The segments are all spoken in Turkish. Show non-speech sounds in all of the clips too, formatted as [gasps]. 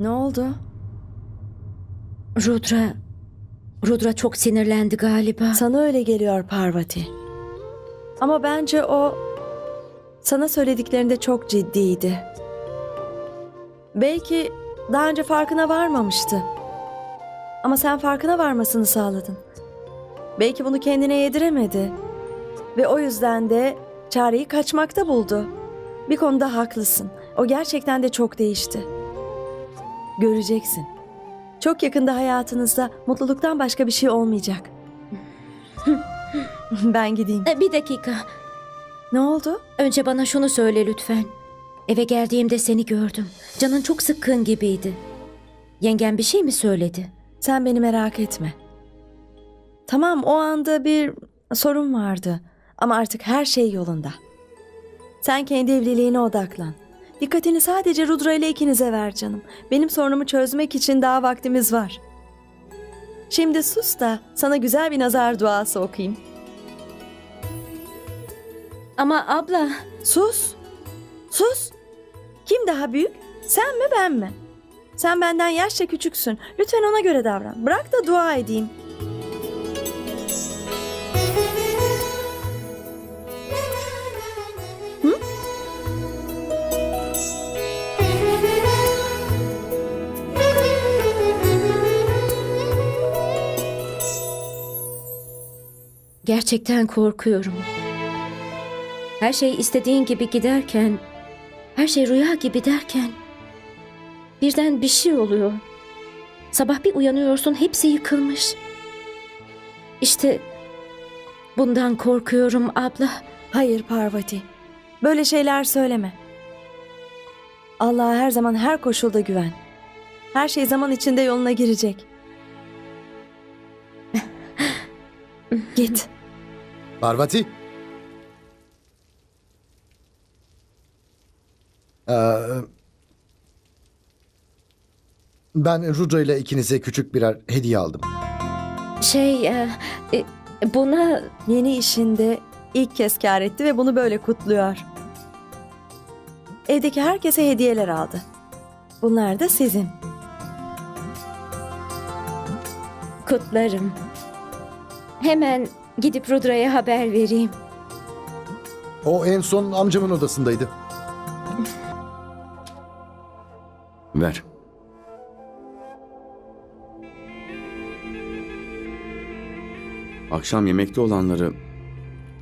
Ne oldu? Rudra... Rudra çok sinirlendi galiba. Sana öyle geliyor Parvati. Ama bence o sana söylediklerinde çok ciddiydi. Belki daha önce farkına varmamıştı. Ama sen farkına varmasını sağladın. Belki bunu kendine yediremedi. Ve o yüzden de çareyi kaçmakta buldu. Bir konuda haklısın. O gerçekten de çok değişti. Göreceksin. Çok yakında hayatınızda mutluluktan başka bir şey olmayacak. [laughs] ben gideyim. E, Bir dakika. Ne oldu? Önce bana şunu söyle lütfen. Eve geldiğimde seni gördüm. Canın çok sıkkın gibiydi. Yengen bir şey mi söyledi? Sen beni merak etme. Tamam o anda bir sorun vardı ama artık her şey yolunda. Sen kendi evliliğine odaklan. Dikkatini sadece Rudra ile ikinize ver canım. Benim sorunumu çözmek için daha vaktimiz var. Şimdi sus da sana güzel bir nazar duası okuyayım. Ama abla... Sus. Sus. Kim daha büyük? Sen mi ben mi? Sen benden yaşça küçüksün. Lütfen ona göre davran. Bırak da dua edeyim. Gerçekten korkuyorum. Her şey istediğin gibi giderken, her şey rüya gibi derken birden bir şey oluyor. Sabah bir uyanıyorsun hepsi yıkılmış. İşte bundan korkuyorum abla. Hayır Parvati. Böyle şeyler söyleme. Allah'a her zaman her koşulda güven. Her şey zaman içinde yoluna girecek. [laughs] Git. Parvati. Ee, ben Rudra ile ikinize küçük birer hediye aldım. Şey, e, e, buna Yeni işinde ilk kez kar etti ve bunu böyle kutluyor. Evdeki herkese hediyeler aldı. Bunlar da sizin. kutlarım. Hemen gidip Rudra'ya haber vereyim. O en son amcamın odasındaydı. Ver. Akşam yemekte olanları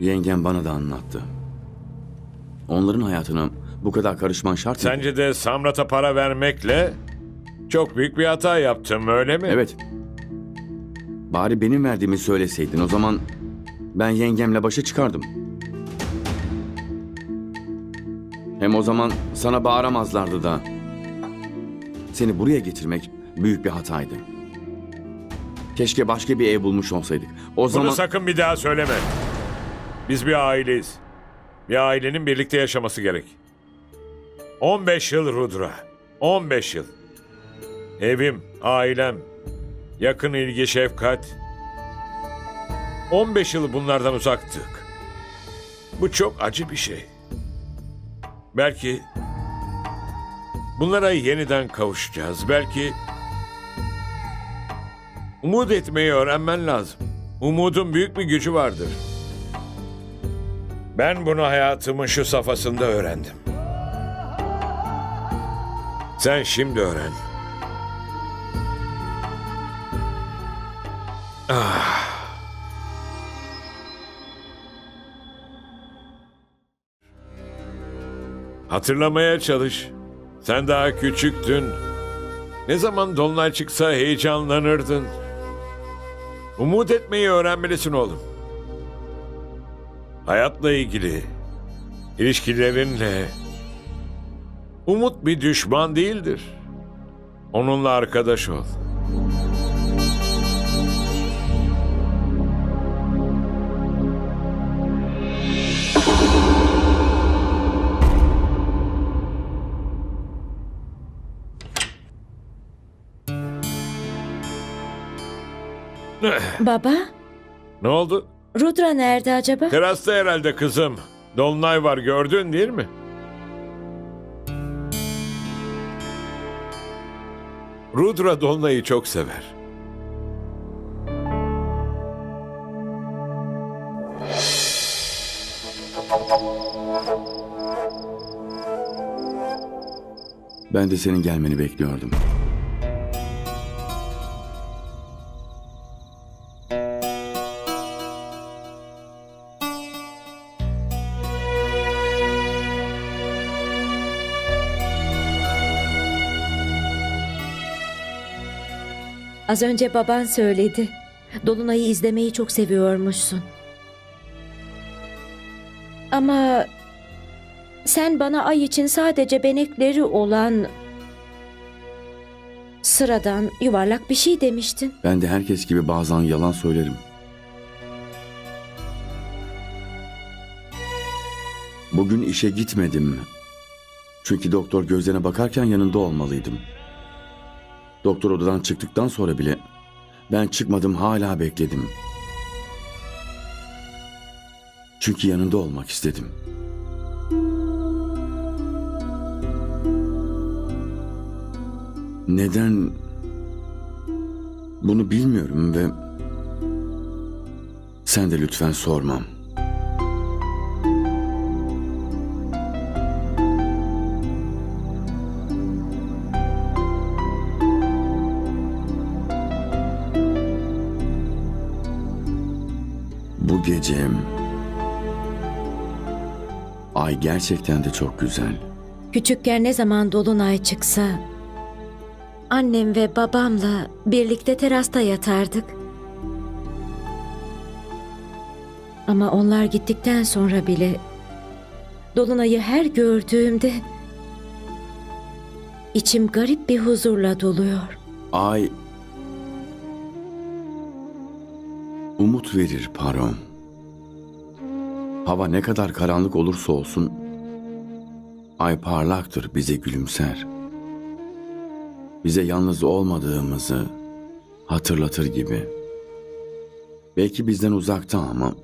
yengem bana da anlattı. Onların hayatına bu kadar karışman şart mı? Sence de Samrat'a para vermekle çok büyük bir hata yaptım öyle mi? Evet. Bari benim verdiğimi söyleseydin o zaman ben yengemle başa çıkardım. Hem o zaman sana bağıramazlardı da. Seni buraya getirmek büyük bir hataydı. Keşke başka bir ev bulmuş olsaydık. O Bunu zaman sakın bir daha söyleme. Biz bir aileyiz. Bir ailenin birlikte yaşaması gerek. 15 yıl Rudra. 15 yıl. Evim, ailem, yakın ilgi, şefkat. 15 yıl bunlardan uzaktık. Bu çok acı bir şey. Belki bunlara yeniden kavuşacağız. Belki umut etmeyi öğrenmen lazım. Umudun büyük bir gücü vardır. Ben bunu hayatımın şu safhasında öğrendim. Sen şimdi öğren. Ah. Hatırlamaya çalış. Sen daha küçüktün. Ne zaman dolunay çıksa heyecanlanırdın. Umut etmeyi öğrenmelisin oğlum. Hayatla ilgili, ilişkilerinle. Umut bir düşman değildir. Onunla arkadaş ol. Baba, Ne oldu? Rudra nerede acaba? Terasta herhalde kızım. Dolunay var gördün değil mi? Rudra Dolunay'ı çok sever. Ben de senin gelmeni bekliyordum. Az önce baban söyledi. Dolunay'ı izlemeyi çok seviyormuşsun. Ama sen bana ay için sadece benekleri olan sıradan yuvarlak bir şey demiştin. Ben de herkes gibi bazen yalan söylerim. Bugün işe gitmedim. Çünkü doktor gözlerine bakarken yanında olmalıydım. Doktor odadan çıktıktan sonra bile ben çıkmadım hala bekledim. Çünkü yanında olmak istedim. Neden bunu bilmiyorum ve sen de lütfen sormam. Gece ay gerçekten de çok güzel. Küçükken ne zaman dolunay çıksa annem ve babamla birlikte terasta yatardık. Ama onlar gittikten sonra bile dolunayı her gördüğümde içim garip bir huzurla doluyor. Ay umut verir Paron. Hava ne kadar karanlık olursa olsun ay parlaktır, bize gülümser. Bize yalnız olmadığımızı hatırlatır gibi. Belki bizden uzakta ama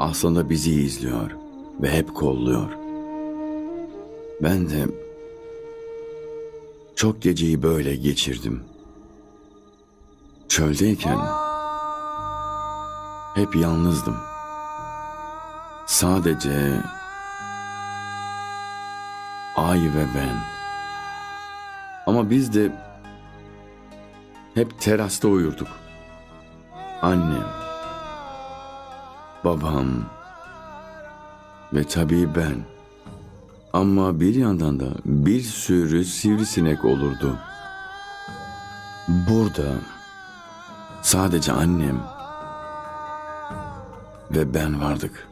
aslında bizi izliyor ve hep kolluyor. Ben de çok geceyi böyle geçirdim. Çöldeyken hep yalnızdım. Sadece Ay ve ben. Ama biz de hep terasta uyurduk. Annem, babam ve tabii ben. Ama bir yandan da bir sürü sivrisinek olurdu. Burada sadece annem ve ben vardık.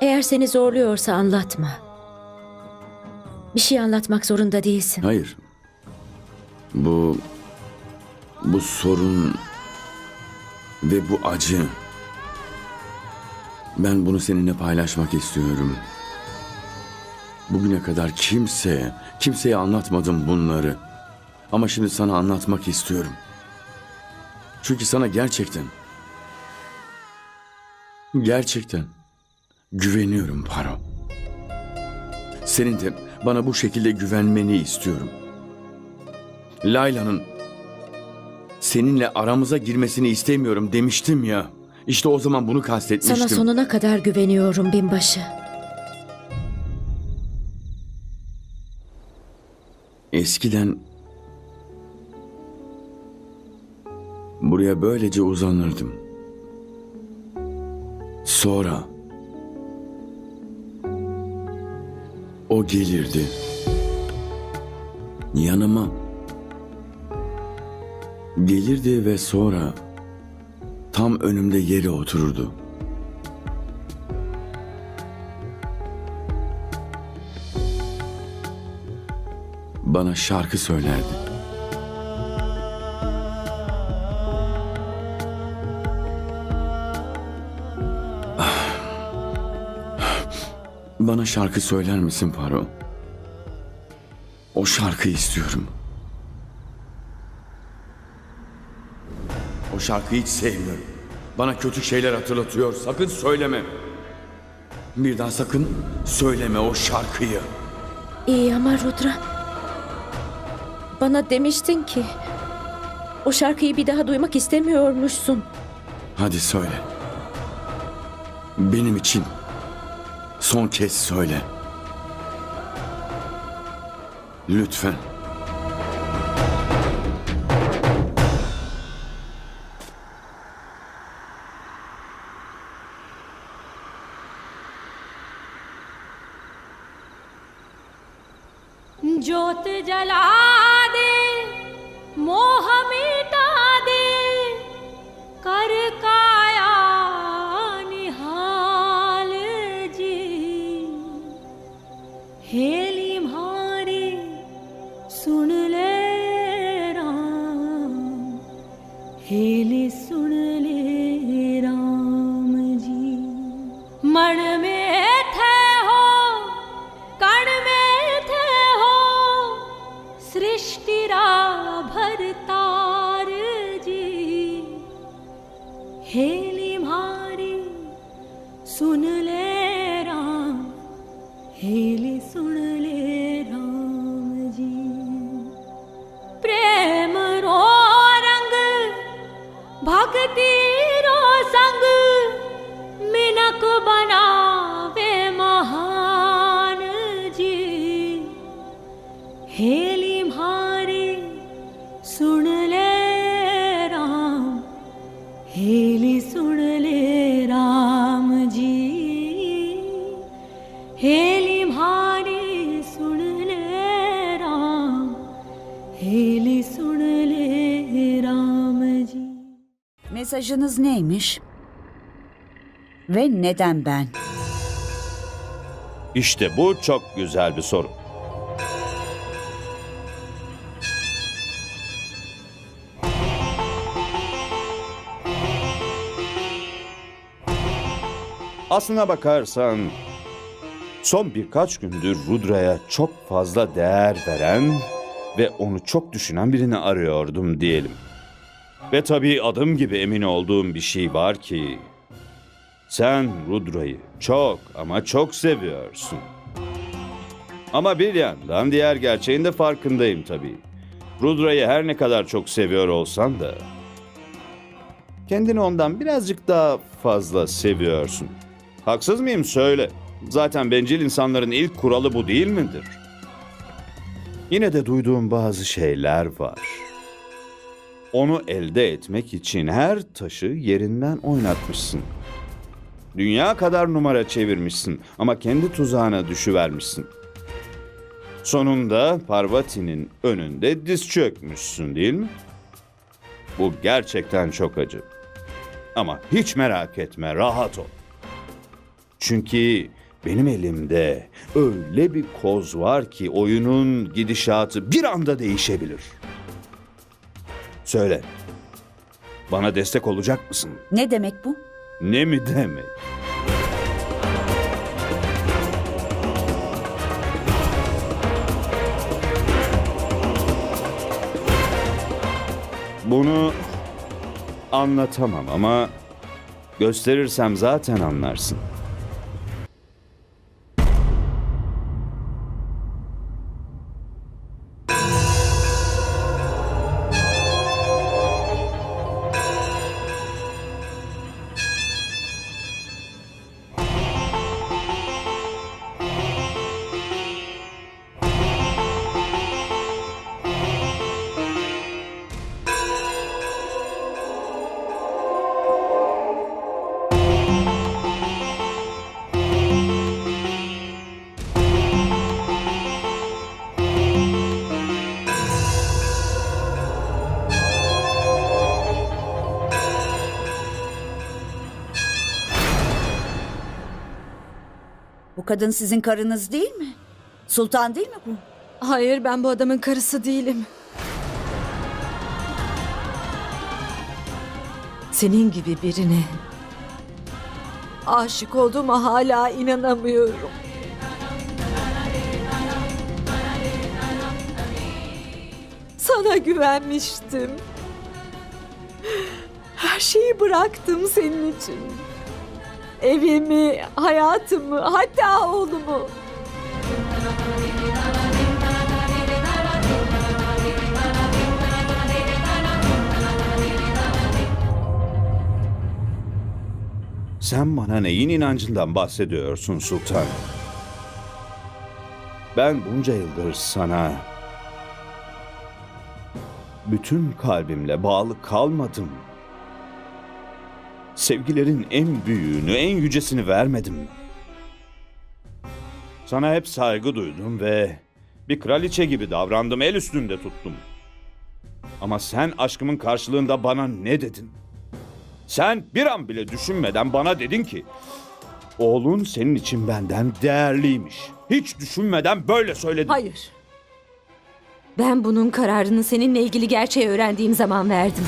Eğer seni zorluyorsa anlatma. Bir şey anlatmak zorunda değilsin. Hayır. Bu bu sorun ve bu acı ben bunu seninle paylaşmak istiyorum. Bugüne kadar kimseye, kimseye anlatmadım bunları. Ama şimdi sana anlatmak istiyorum. Çünkü sana gerçekten gerçekten güveniyorum Paro. Senin de bana bu şekilde güvenmeni istiyorum. Layla'nın seninle aramıza girmesini istemiyorum demiştim ya. İşte o zaman bunu kastetmiştim. Sana sonuna kadar güveniyorum binbaşı. Eskiden buraya böylece uzanırdım. Sonra gelirdi. Yanıma gelirdi ve sonra tam önümde yere otururdu. Bana şarkı söylerdi. Bana şarkı söyler misin Faro? O şarkıyı istiyorum. O şarkıyı hiç sevmiyorum. Bana kötü şeyler hatırlatıyor. Sakın söyleme. Bir daha sakın söyleme o şarkıyı. İyi ama Rudra. bana demiştin ki o şarkıyı bir daha duymak istemiyormuşsun. Hadi söyle. Benim için son kez söyle. Lütfen. Mesajınız neymiş? Ve neden ben? İşte bu çok güzel bir soru. Aslına bakarsan son birkaç gündür Rudra'ya çok fazla değer veren ve onu çok düşünen birini arıyordum diyelim. Ve tabii adım gibi emin olduğum bir şey var ki sen Rudra'yı çok ama çok seviyorsun. Ama bir yandan diğer gerçeğin de farkındayım tabii. Rudra'yı her ne kadar çok seviyor olsan da kendini ondan birazcık daha fazla seviyorsun. Haksız mıyım söyle. Zaten bencil insanların ilk kuralı bu değil midir? Yine de duyduğum bazı şeyler var. Onu elde etmek için her taşı yerinden oynatmışsın. Dünya kadar numara çevirmişsin ama kendi tuzağına düşüvermişsin. Sonunda Parvati'nin önünde diz çökmüşsün değil mi? Bu gerçekten çok acı. Ama hiç merak etme, rahat ol. Çünkü benim elimde öyle bir koz var ki oyunun gidişatı bir anda değişebilir. Söyle. Bana destek olacak mısın? Ne demek bu? Ne mi demek? Bunu anlatamam ama gösterirsem zaten anlarsın. Kadın sizin karınız değil mi? Sultan değil mi bu? Hayır ben bu adamın karısı değilim. Senin gibi birine aşık olduğuma hala inanamıyorum. Sana güvenmiştim. Her şeyi bıraktım senin için evimi, hayatımı, hatta oğlumu. Sen bana neyin inancından bahsediyorsun sultan? Ben bunca yıldır sana bütün kalbimle bağlı kalmadım. Sevgilerin en büyüğünü, en yücesini vermedim. Sana hep saygı duydum ve bir kraliçe gibi davrandım, el üstünde tuttum. Ama sen aşkımın karşılığında bana ne dedin? Sen bir an bile düşünmeden bana dedin ki oğlun senin için benden değerliymiş. Hiç düşünmeden böyle söyledin. Hayır. Ben bunun kararını seninle ilgili gerçeği öğrendiğim zaman verdim.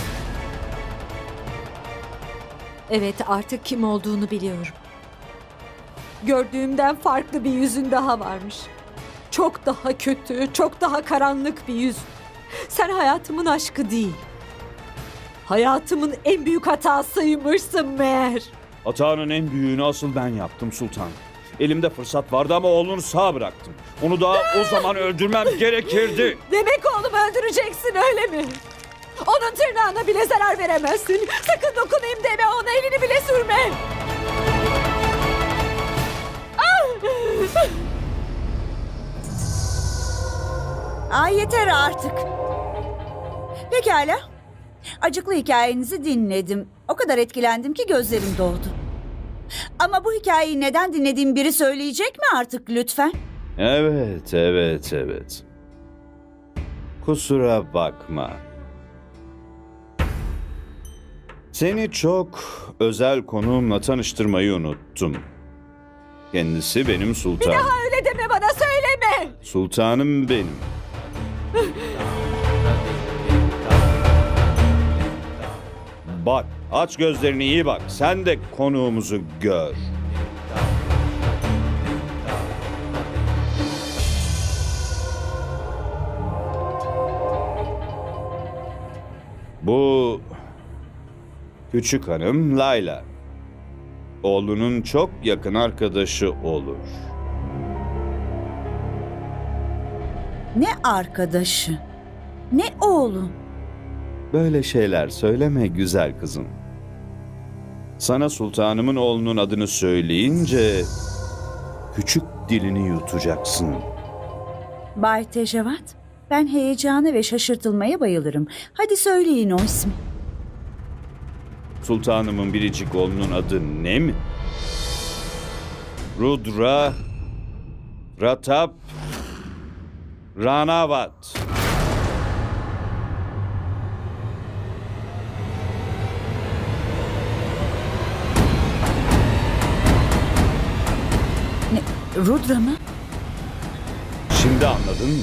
Evet artık kim olduğunu biliyorum. Gördüğümden farklı bir yüzün daha varmış. Çok daha kötü, çok daha karanlık bir yüz. Sen hayatımın aşkı değil. Hayatımın en büyük hatasıymışsın meğer. Hatanın en büyüğünü asıl ben yaptım sultan. Elimde fırsat vardı ama oğlunu sağ bıraktım. Onu daha o zaman öldürmem gerekirdi. [gasps] Demek oğlumu öldüreceksin öyle mi? Onun tırnağına bile zarar veremezsin. Sakın dokunayım deme ona elini bile sürme. Ay yeter artık. Pekala. Acıklı hikayenizi dinledim. O kadar etkilendim ki gözlerim doldu. Ama bu hikayeyi neden dinlediğim biri söyleyecek mi artık lütfen? Evet, evet, evet. Kusura bakma. Seni çok özel konuğumla tanıştırmayı unuttum. Kendisi benim sultanım. Öyle deme bana söyleme. Sultanım benim. Bak, aç gözlerini iyi bak. Sen de konuğumuzu gör. Bu küçük hanım Layla. Oğlunun çok yakın arkadaşı olur. Ne arkadaşı, ne oğlu. Böyle şeyler söyleme güzel kızım. Sana sultanımın oğlunun adını söyleyince küçük dilini yutacaksın. Bay Tejavat, ben heyecanı ve şaşırtılmaya bayılırım. Hadi söyleyin o ismi. Sultanımın biricik oğlunun adı ne mi? Rudra Ratap Ranavat. Ne, Rudra mı? Şimdi anladın mı?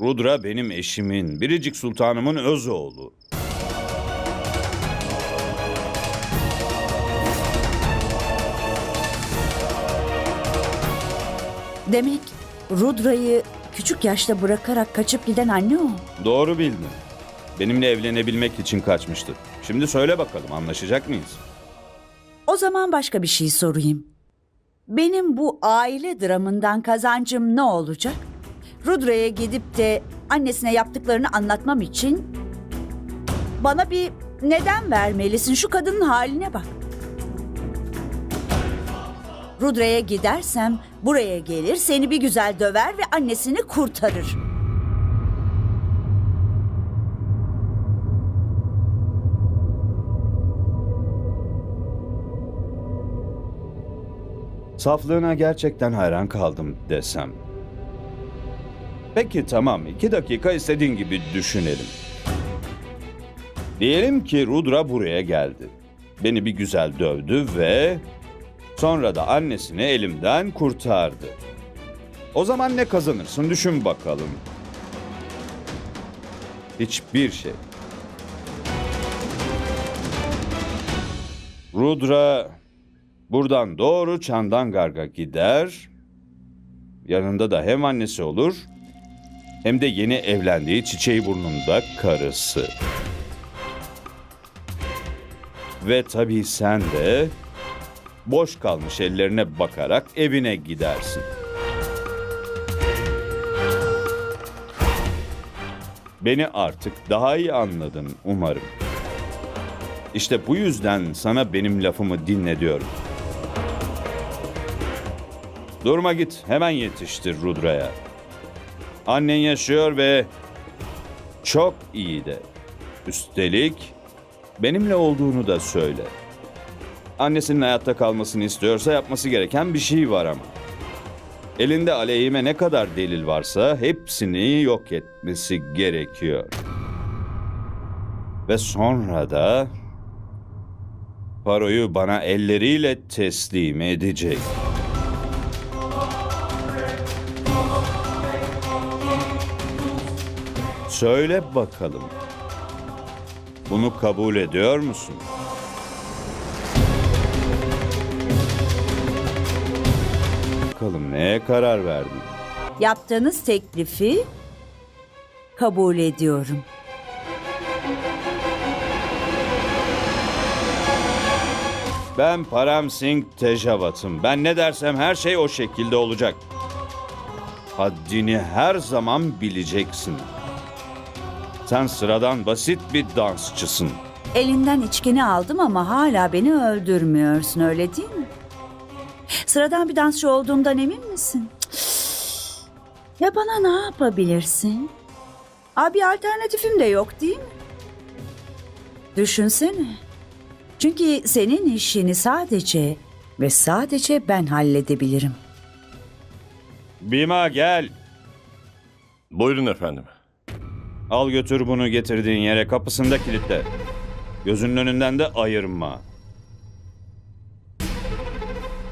Rudra benim eşimin, biricik sultanımın öz oğlu. Demek Rudra'yı küçük yaşta bırakarak kaçıp giden anne o. Doğru bildin. Benimle evlenebilmek için kaçmıştı. Şimdi söyle bakalım anlaşacak mıyız? O zaman başka bir şey sorayım. Benim bu aile dramından kazancım ne olacak? Rudra'ya gidip de annesine yaptıklarını anlatmam için bana bir neden vermelisin. Şu kadının haline bak. Rudra'ya gidersem buraya gelir, seni bir güzel döver ve annesini kurtarır. Saflığına gerçekten hayran kaldım desem. Peki tamam iki dakika istediğin gibi düşünelim. Diyelim ki Rudra buraya geldi. Beni bir güzel dövdü ve sonra da annesini elimden kurtardı. O zaman ne kazanırsın düşün bakalım. Hiçbir şey. Rudra buradan doğru Çandangarg'a gider. Yanında da hem annesi olur hem de yeni evlendiği çiçeği burnunda karısı. Ve tabii sen de boş kalmış ellerine bakarak evine gidersin. Beni artık daha iyi anladın umarım. İşte bu yüzden sana benim lafımı dinle diyorum. Durma git, hemen yetiştir Rudra'ya. Annen yaşıyor ve çok iyi de. Üstelik benimle olduğunu da söyle. Annesinin hayatta kalmasını istiyorsa yapması gereken bir şey var ama. Elinde aleyhime ne kadar delil varsa hepsini yok etmesi gerekiyor. Ve sonra da Paroyu bana elleriyle teslim edecek. Söyle bakalım. Bunu kabul ediyor musun? Bakalım neye karar verdin? Yaptığınız teklifi kabul ediyorum. Ben Param Singh Tejavat'ım. Ben ne dersem her şey o şekilde olacak. Haddini her zaman bileceksin. Sen sıradan basit bir dansçısın. Elinden içkini aldım ama hala beni öldürmüyorsun öyle değil mi? Sıradan bir dansçı olduğumdan emin misin? Ya bana ne yapabilirsin? Abi alternatifim de yok değil mi? Düşünsene. Çünkü senin işini sadece ve sadece ben halledebilirim. Bima gel. Buyurun efendim. Al götür bunu getirdiğin yere kapısında kilitle. Gözünün önünden de ayırma.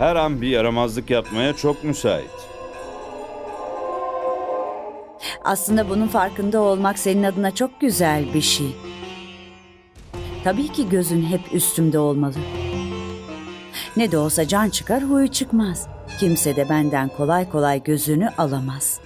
Her an bir yaramazlık yapmaya çok müsait. Aslında bunun farkında olmak senin adına çok güzel bir şey. Tabii ki gözün hep üstümde olmalı. Ne de olsa can çıkar huyu çıkmaz. Kimse de benden kolay kolay gözünü alamaz.